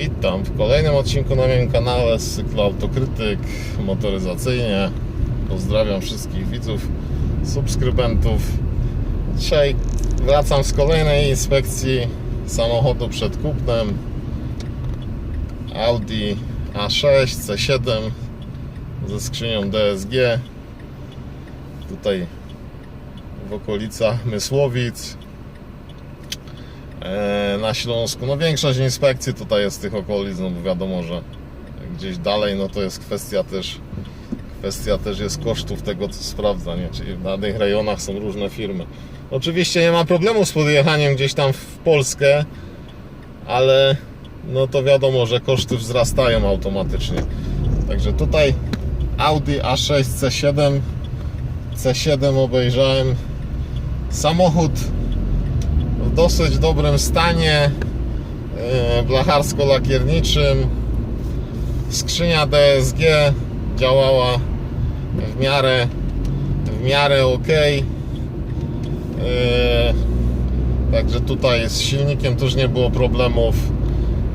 Witam w kolejnym odcinku na moim kanale z cyklu Autokrytyk motoryzacyjnie. Pozdrawiam wszystkich widzów, subskrybentów. Dzisiaj wracam z kolejnej inspekcji samochodu przed kupnem. Audi A6 C7 ze skrzynią DSG. Tutaj w okolicach Mysłowic na Śląsku. No większość inspekcji tutaj jest z tych okolic, no bo wiadomo, że gdzieś dalej, no to jest kwestia też kwestia też jest kosztów tego co sprawdzania, czyli w danych rejonach są różne firmy. Oczywiście nie ma problemu z podjechaniem gdzieś tam w Polskę, ale no to wiadomo, że koszty wzrastają automatycznie. Także tutaj Audi A6 C7 C7 obejrzałem samochód w dosyć dobrym stanie e, blacharsko-lakierniczym. Skrzynia DSG działała w miarę w miarę ok. Także tutaj z silnikiem też nie było problemów.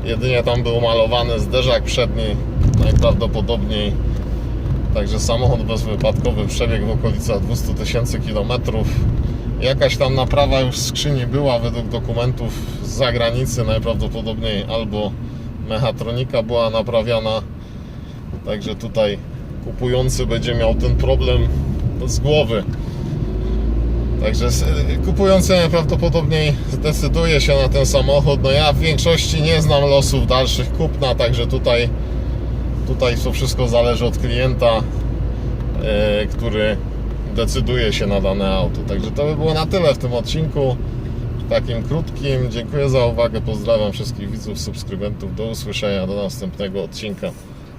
Jedynie tam był malowany zderzak przedni najprawdopodobniej. Także samochód bezwypadkowy przebieg w okolicach 200 tysięcy kilometrów. Jakaś tam naprawa już w skrzyni była według dokumentów z zagranicy, najprawdopodobniej albo mechatronika była naprawiana. Także tutaj kupujący będzie miał ten problem z głowy. Także kupujący najprawdopodobniej zdecyduje się na ten samochód. No ja w większości nie znam losów dalszych kupna, także tutaj Tutaj to wszystko zależy od klienta, e, który decyduje się na dane auto. Także to by było na tyle w tym odcinku. Takim krótkim. Dziękuję za uwagę. Pozdrawiam wszystkich widzów, subskrybentów. Do usłyszenia, do następnego odcinka.